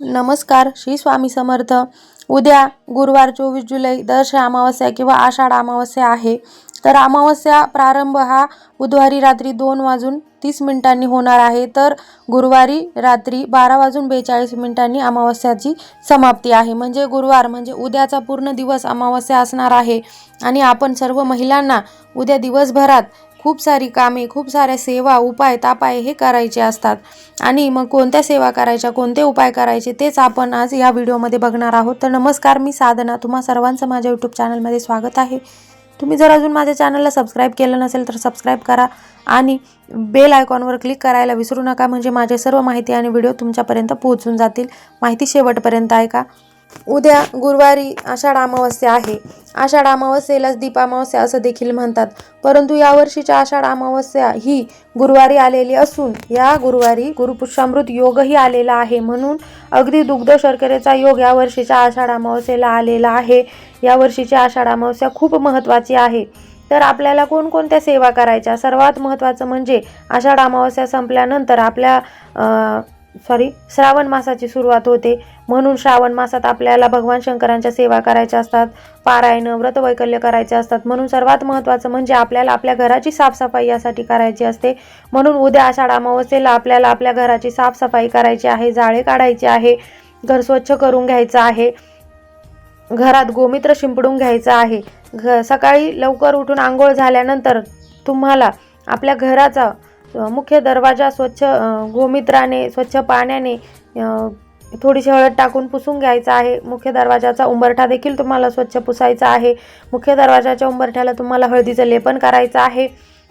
नमस्कार श्री स्वामी समर्थ. उद्या गुरुवार चोवीस जुलै दर्श अमावस्या किंवा आषाढ अमावस्या आहे. तर अमावस्या प्रारंभ हा बुधवारी रात्री दोन वाजून तीस मिनिटांनी होणार आहे. तर गुरुवारी रात्री बारा वाजून बेचाळीस मिनिटांनी अमावस्याची समाप्ती आहे. म्हणजे गुरुवार म्हणजे उद्याचा पूर्ण दिवस अमावस्या असणार आहे. आणि आपण सर्व महिलांना उद्या दिवसभरात खूप सारी कामे खूप साऱ्या सेवा उपाय तापाय हे करायचे असतात. आणि मग कोणत्या सेवा करायच्या कोणते उपाय करायचे तेच आपण आज या व्हिडिओमध्ये बघणार आहोत. तर नमस्कार मी साधना. तुम्हा सर्वांचं माझ्या यूट्यूब चॅनलमध्ये स्वागत आहे. तुम्ही जर अजून माझ्या चॅनलला सबस्क्राईब केलं नसेल तर सबस्क्राईब करा आणि बेल आयकॉनवर क्लिक करायला विसरू नका. म्हणजे माझे सर्व माहिती आणि व्हिडिओ तुमच्यापर्यंत पोहोचून जातील. माहिती शेवटपर्यंत ऐका. उद्या गुरुवारी आषाढ अमावस्या आहे. आषाढ अमावस्येलाच दीपामावस्या असं देखील म्हणतात. परंतु यावर्षीच्या आषाढ अमावस्या ही गुरुवारी आलेली असून या गुरुवारी गुरुपुष्यामृत योगही आलेला आहे म्हणून अगदी दुग्ध शर्करेचा योग या वर्षीच्या आषाढ अमावस्येला आलेला आहे. या वर्षीची आषाढ अमावस्या खूप महत्त्वाची आहे. तर आपल्याला कोणकोणत्या सेवा करायच्या? सर्वात महत्त्वाचं म्हणजे आषाढ अमावस्या संपल्यानंतर आपल्या सॉरी श्रावण मासाची सुरुवात होते. म्हणून श्रावण मासात आपल्याला भगवान शंकरांच्या सेवा करायच्या असतात. पारायणं व्रतवैकल्य करायचे असतात. म्हणून सर्वात महत्त्वाचं म्हणजे आपल्याला आपल्या घराची साफसफाई यासाठी करायची असते. म्हणून उद्या आषाढ अमावस्येला आपल्याला आपल्या घराची साफसफाई करायची आहे जाळे काढायचे आहे घर स्वच्छ करून घ्यायचं आहे घरात गोमित्र शिंपडून घ्यायचं आहे. घ सकाळी लवकर उठून आंघोळ झाल्यानंतर तुम्हाला आपल्या घराचा मुख्य दरवाजा स्वच्छ गोमित्राने स्वच्छ पाण्याने थोडीशी हळद टाकून पुसून घ्यायचा आहे. मुख्य दरवाजाचा उंबरठा देखील तुम्हाला स्वच्छ पुसायचा आहे. मुख्य दरवाजाच्या उंबरठ्याला तुम्हाला हळदीचं लेपन करायचं आहे.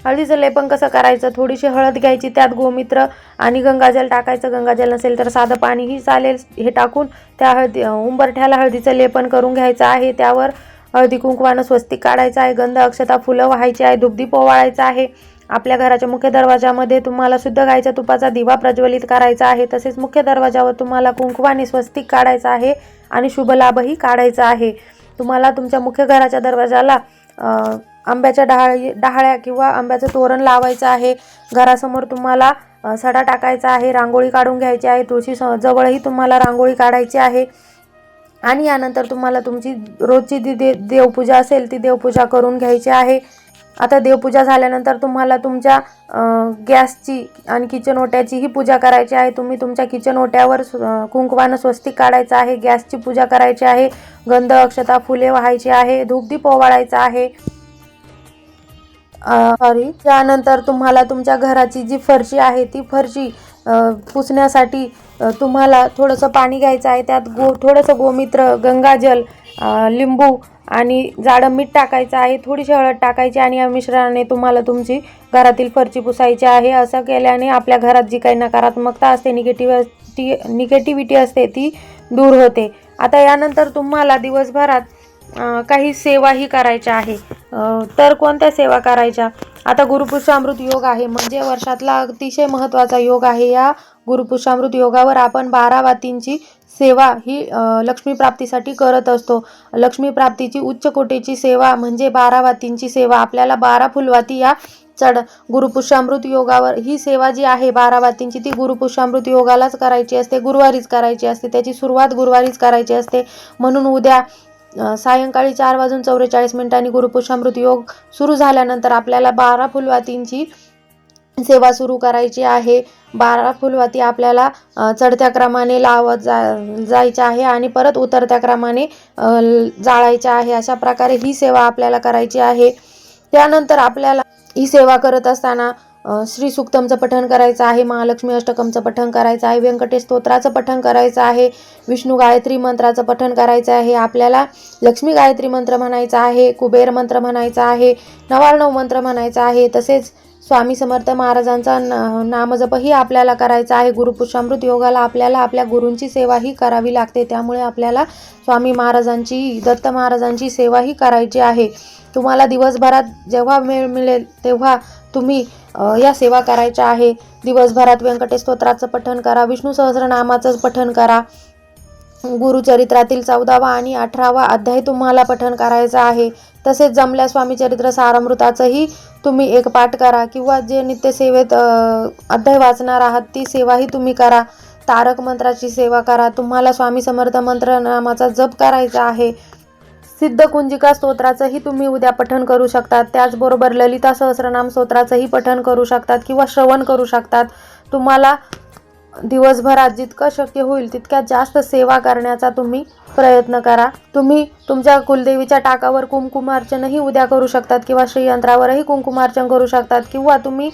हळदीचं लेपन कसं करायचं? थोडीशी हळद घ्यायची त्यात गोमित्र आणि गंगाजल टाकायचं. गंगाजल नसेल तर साधं पाणीही चालेल. हे टाकून त्या हळदी उंबरठ्याला हळदीचं लेपन करून घ्यायचं आहे. त्यावर हळदी कुंकवानं स्वस्तिक काढायचं आहे. गंध अक्षता फुलं व्हायची आहे. दुग्धी पोवाळायचं आहे. आपल्या घराच्या मुख्य दरवाजामध्ये तुम्हाला शुद्ध गायच्या तुपाचा दिवा प्रज्वलित करायचा आहे. तसेच मुख्य दरवाजावर तुम्हाला कुंकवाने स्वस्तिक काढायचं आहे आणि शुभलाभही काढायचा आहे. तुम्हाला तुमच्या मुख्य घराच्या दरवाजाला आंब्याच्या डहाळी डहाळ्या किंवा आंब्याचं तोरण लावायचं आहे. घरासमोर तुम्हाला सडा टाकायचा आहे रांगोळी काढून घ्यायची आहे तुळशी स- जवळही तुम्हाला रांगोळी काढायची आहे. आणि यानंतर तुम्हाला तुमची रोजची जी दे देवपूजा असेल ती देवपूजा करून घ्यायची आहे. आता देवपूजा झाल्यानंतर तुम्हाला तुमच्या गॅसची आणि किचन ओट्याचीही पूजा करायची आहे. तुम्ही तुमच्या किचन ओट्यावर कुंकवानं स्वस्तिक काढायचं आहे. गॅसची पूजा करायची आहे. गंध अक्षता फुले व्हायची आहे. धूपदीप ओवाळायचा आहे. सॉरी त्यानंतर तुम्हाला तुमच्या घराची जी फरशी आहे ती फरशी पुसण्यासाठी तुम्हाला थोडंसं पाणी घ्यायचं आहे. त्यात गो थोडंसं गोमित्र गंगाजल लिंबू आणि जाडं मीठ टाकायचं आहे थोडीशी हळद टाकायची आणि या मिश्रणाने तुम्हाला तुमची घरातील फरची पुसायची आहे. असं केल्याने आपल्या घरात जी काही नकारात्मकता असते निगेटिव्हिटी निगेटिव्हिटी असते ती दूर होते. आता यानंतर तुम्हाला दिवसभरात काही सेवाही करायच्या आहे. तर कोणत्या सेवा करायच्या? आता गुरुपुरुषामृत योग आहे म्हणजे वर्षातला अतिशय महत्त्वाचा योग आहे. या गुरुपुरुषामृत योगावर आपण बारा वातींची सेवा ही लक्ष्मीप्राप्तीसाठी लक्ष्मी प्राप्तीसाठी करत असतो. लक्ष्मी प्राप्तीची उच्च कोटीची सेवा म्हणजे बारा वातींची सेवा. आपल्याला बारा फुलवाती या चढ गुरुपुष्यामृत योगावर ही सेवा जी आहे बारा वातींची ती गुरुपुष्यामृत योगालाच करायची असते गुरुवारीच करायची असते त्याची सुरुवात गुरुवारीच करायची असते. म्हणून उद्या सायंकाळी चार वाजून चौवेचाळीस मिनिटांनी गुरुपुष्यामृत योग सुरू झाल्यानंतर आपल्याला बारा फुलवातींची सेवा सुरू करायची आहे. बारा फुलवाती आपल्याला चढत्या क्रमाने लावत जा जायच्या आहे आणि परत उतरत्या क्रमाने जाळायचे जाळायच्या आहे. अशा प्रकारे ही सेवा आपल्याला करायची आहे. त्यानंतर आपल्याला ही सेवा करत असताना श्री सुक्तमचं पठण करायचं आहे. महालक्ष्मी अष्टकमचं पठण करायचं आहे. व्यंकटेश स्तोत्राचं पठण करायचं आहे. विष्णू गायत्री मंत्राचं पठण करायचं आहे. आपल्याला लक्ष्मी गायत्री मंत्र म्हणायचा आहे. कुबेर मंत्र म्हणायचा आहे. नवार्णव मंत्र म्हणायचा आहे. तसेच स्वामी समर्थ महाराजांचा न- नामजपही आपल्याला करायचा आहे. गुरुपुष्यामृत योगाला आपल्याला आपल्या गुरूंची सेवाही करावी लागते. त्यामुळे आपल्याला स्वामी महाराजांची दत्त महाराजांची सेवाही करायची आहे. तुम्हाला दिवसभरात जेव्हा वेळ मिळेल तेव्हा तुम्ही या सेवा करायच्या आहे. दिवसभरात व्यंकटेश स्तोत्राचं पठण करा. विष्णू सहस्रनामाचं पठण करा. गुरुचरित्रातील चौदावा आणि अठरावा अध्याय तुम्हाला पठण करायचा आहे. तसेच जमल्या स्वामी चरित्र सारामृताचंही तुम्ही एक पाठ करा किंवा जे नित्यसेवेत अध्याय वाचणार आहात ती सेवाही तुम्ही करा. तारक मंत्राची सेवा करा. तुम्हाला स्वामी समर्थ मंत्र नामाचा जप करायचा आहे. सिद्ध कुंजिका स्तोत्राचंही तुम्ही उद्या पठण करू शकतात. त्याचबरोबर ललिता सहस्रनाम स्तोत्राचंही पठण करू शकतात किंवा श्रवण करू शकतात. तुम्हाला दिवसभरात जितकं शक्य होईल तितक्यात जास्त सेवा करण्याचा तुम्ही प्रयत्न करा. तुम्ही तुमच्या कुलदेवीच्या टाकावर कुंकुमार्चनही उद्या करू शकतात किंवा श्रीयंत्रावरही कुंकुमार्चन करू शकतात किंवा तुम्ही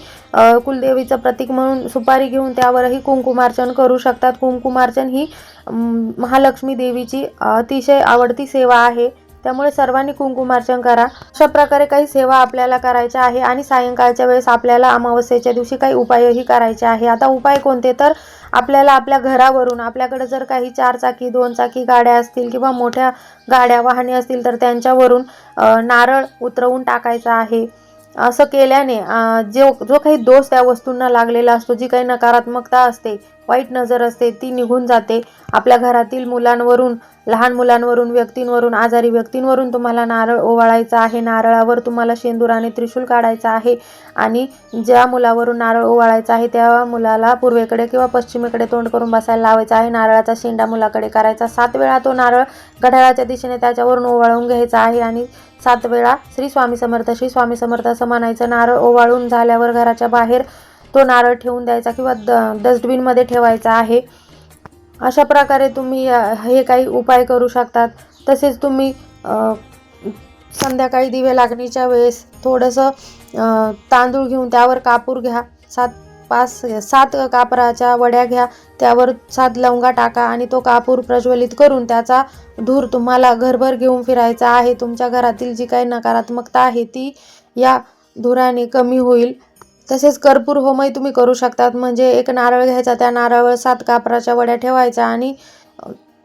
कुलदेवीचं प्रतीक म्हणून सुपारी घेऊन त्यावरही कुंकुमार्चन करू शकतात. कुंकुमार्चन ही महालक्ष्मी देवीची अतिशय आवडती सेवा आहे. त्यामुळे सर्वांनी कुंकुमार्चन करा. अशा प्रकारे काही सेवा आपल्याला करायच्या आहे आणि सायंकाळच्या वेळेस आपल्याला अमावस्येच्या दिवशी काही उपायही करायचे आहे. आता उपाय कोणते? तर आपल्याला आपल्या घरावरून आपल्याकडे जर काही चार चाकी दोन चाकी गाड्या असतील किंवा मोठ्या गाड्या वाहने असतील तर त्यांच्यावरून नारळ उतरवून टाकायचा आहे. असं केल्याने जो जो काही दोष त्या वस्तूंना लागलेला असतो जी काही नकारात्मकता असते वाईट नजर असते ती निघून जाते. आपल्या घरातील मुलांवरून लहान मुलांवरून व्यक्तींवरून आजारी व्यक्तींवरून तुम्हाला नारळ ओवाळायचा आहे. नारळावर तुम्हाला शेंदूर आणि त्रिशूल काढायचा आहे. आणि ज्या मुलावरून नारळ ओवाळायचा आहे त्या मुलाला पूर्वेकडे किंवा पश्चिमेकडे तोंड करून बसायला लावायचा आहे. नारळाचा शेंडा मुलाकडे करायचा. सात वेळा तो नारळ घड्याळाच्या दिशेने त्याच्यावरून ओवाळून घ्यायचा आहे. आणि सात वेळा श्री स्वामी समर्थ श्री स्वामी समर्थ असं म्हणायचं. नारळ ओवाळून झाल्यावर घराच्या बाहेर तो नारळ ठेवून द्यायचा किंवा द डस्टबिनमध्ये ठेवायचा आहे. अशा प्रकारे तुम्ही हे काही उपाय करू शकतात. तसेच तुम्ही संध्याकाळी दिवे लागणीच्या वेळेस थोडंसं तांदूळ घेऊन त्यावर कापूर घ्या. सात पाच सात कापराच्या वड्या घ्या. त्यावर सात लवंगा टाका आणि तो कापूर प्रज्वलित करून त्याचा धूर तुम्हाला घरभर घेऊन फिरायचा आहे. तुमच्या घरातील जी काही नकारात्मकता आहे ती या धुराने कमी होईल. तसेच कर्पूर होमही तुम्ही करू शकतात. म्हणजे एक नारळ घ्यायचा त्या नारळावर सात कापराच्या वड्या ठेवायच्या आणि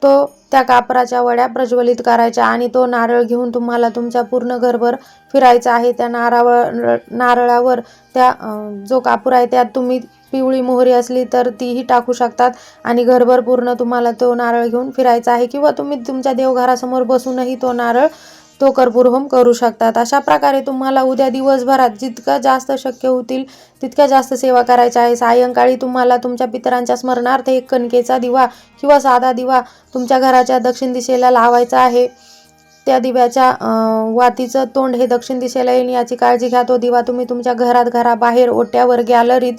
तो त्या कापराच्या वड्या प्रज्वलित करायच्या आणि तो नारळ घेऊन तुम्हाला तुमच्या पूर्ण घरभर फिरायचा आहे. त्या नारळावर नारळावर त्या जो कापूर आहे त्यात तुम्ही पिवळी मोहरी असली तर तीही टाकू शकतात आणि घरभर पूर्ण तुम्हाला तो नारळ घेऊन फिरायचा आहे. किंवा तुम्ही तुमच्या देवघरासमोर बसूनही तो नारळ तो कर्पूर होम करू शकतात. अशा प्रकारे तुम्हाला उद्या दिवसभरात जितकं जास्त शक्य होतील तितक्या जास्त सेवा करायच्या आहे. सायंकाळी तुम्हाला तुमच्या पितरांच्या स्मरणार्थ एक कणकेचा दिवा किंवा साधा दिवा तुमच्या घराच्या दक्षिण दिशेला लावायचा आहे. त्या दिव्याच्या वातीचं तोंड हे दक्षिण दिशेला येईल. याची काळजी घ्या. तो दिवा तुम्ही तुमच्या घरात घराबाहेर ओट्यावर गॅलरीत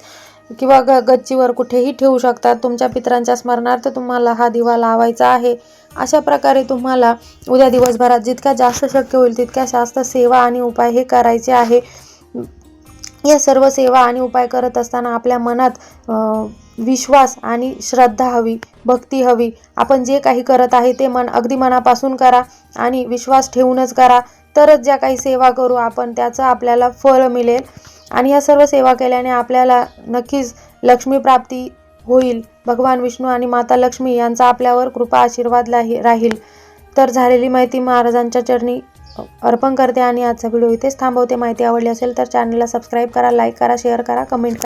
किंवा ग गच्चीवर कुठेही ठेवू शकतात तुमच्या पितरांच्या स्मरणार्थ तुम्हाला हा दिवा लावायचा आहे. अशा प्रकारे तुम्हाला उद्या दिवसभरात जितक्या जास्त शक्य होईल तितक्या जास्त सेवा आणि उपाय हे करायचे आहे. या सर्व सेवा आणि उपाय करत असताना आपल्या मनात विश्वास आणि श्रद्धा हवी भक्ती हवी. आपण जे काही करत आहे ते मन अगदी मनापासून करा आणि विश्वास ठेवूनच करा. तरच ज्या काही सेवा करू आपण त्याचं आपल्याला फळ मिळेल. आणि या सर्व सेवा केल्याने आपल्याला नक्कीच लक्ष्मी प्राप्ती होईल. भगवान विष्णू आणि माता लक्ष्मी यांचा आपल्यावर कृपा आशीर्वाद लाही राहील. तर झालेली माहिती महाराजांच्या चरणी अर्पण करते आणि आजचा व्हिडिओ इथेच थांबवते. माहिती आवडली असेल तर चॅनलला सबस्क्राईब करा लाईक करा शेअर करा कमेंट करा.